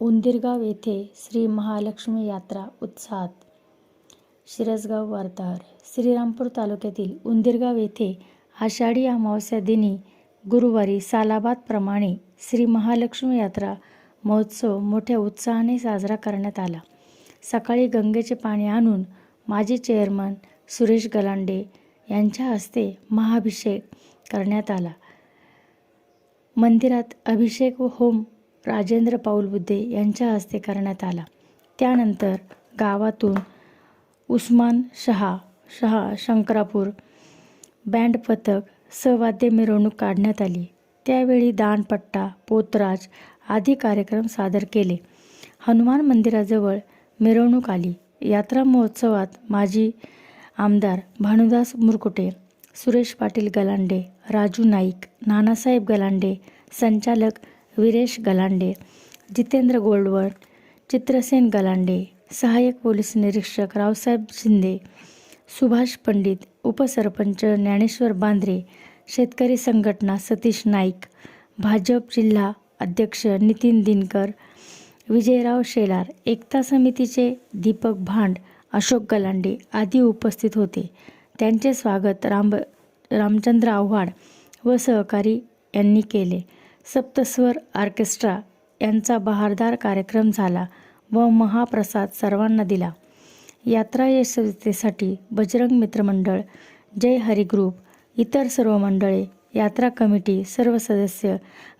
उंदीरगाव येथे श्री महालक्ष्मी यात्रा उत्साहात. शिरसगाव वार्ताहर श्रीरामपूर तालुक्यातील उंदीरगाव येथे आषाढी अमावस्या दिनी गुरुवारी सालाबादप्रमाणे श्री महालक्ष्मी यात्रा महोत्सव मोठ्या उत्साहाने साजरा करण्यात आला. सकाळी गंगेचे पाणी आणून माजी चेअरमन सुरेश गलांडे यांच्या हस्ते महाभिषेक करण्यात आला. मंदिरात अभिषेक व होम राजेंद्र पाऊल बुद्धे यांच्या हस्ते करण्यात आला. त्यानंतर गावातून उस्मान शहा शहा शंकरापूर बँड पथक सवाद्य मिरवणूक काढण्यात आली. त्यावेळी दानपट्टा पोतराज आदी कार्यक्रम सादर केले. हनुमान मंदिराजवळ मिरवणूक आली. यात्रा महोत्सवात माजी आमदार भानुदास मुरकुटे सुरेश पाटील गलांडे राजू नाईक नानासाहेब गलांडे संचालक विरेश गलांडे जितेंद्र गोल्डवर चित्रसेन गलांडे सहाय्यक पोलीस निरीक्षक रावसाहेब शिंदे सुभाष पंडित उपसरपंच ज्ञानेश्वर बांद्रे शेतकरी संघटना सतीश नाईक भाजप जिल्हा अध्यक्ष नितीन दिनकर विजयराव शेलार एकता समितीचे दीपक भांड अशोक गलांडे आदी उपस्थित होते. त्यांचे स्वागत राम रामचंद्र आव्हाड व सहकारी यांनी केले. सप्तस्वर ऑर्केस्ट्रा यांचा बहारदार कार्यक्रम झाला व महाप्रसाद सर्वांना दिला. यात्रा यशस्वीतेसाठी बजरंग मित्रमंडळ जय हरी ग्रुप इतर सर्व मंडळे यात्रा कमिटी सर्व सदस्य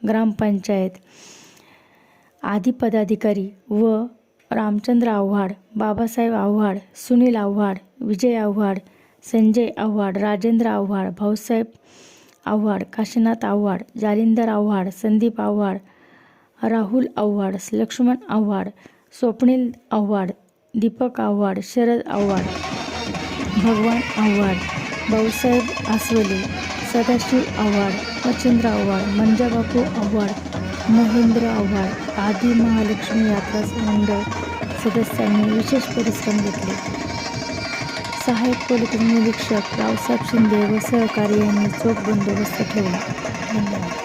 ग्रामपंचायत आदी पदाधिकारी व रामचंद्र आव्हाड बाबासाहेब आव्हाड सुनील आव्हाड विजय आव्हाड संजय आव्हाड राजेंद्र आव्हाड भाऊसाहेब आव्हाड काशीनाथ आव्हाड जालिंदर आव्हाड संदीप आव्हाड राहुल आव्हाड लक्ष्मण आव्हाड स्वप्नील आव्हाड दीपक आव्हाड शरद आव्हाड भगवान आव्हाड भाऊसाहेब आसवले सदाशिव आव्हाड मच्छिंद्र आव्हाड मंजाबापू आव्हाड महेंद्र आव्हाड आदी महालक्ष्मी यात्रा मंडळ सदस्यांनी विशेष परिश्रम घेतले. सहाय्यक पोलीस निरीक्षक रावसाहेब शिंदे व सहकारी यांनी चोख बंदोबस्त ठेवला. धन्यवाद.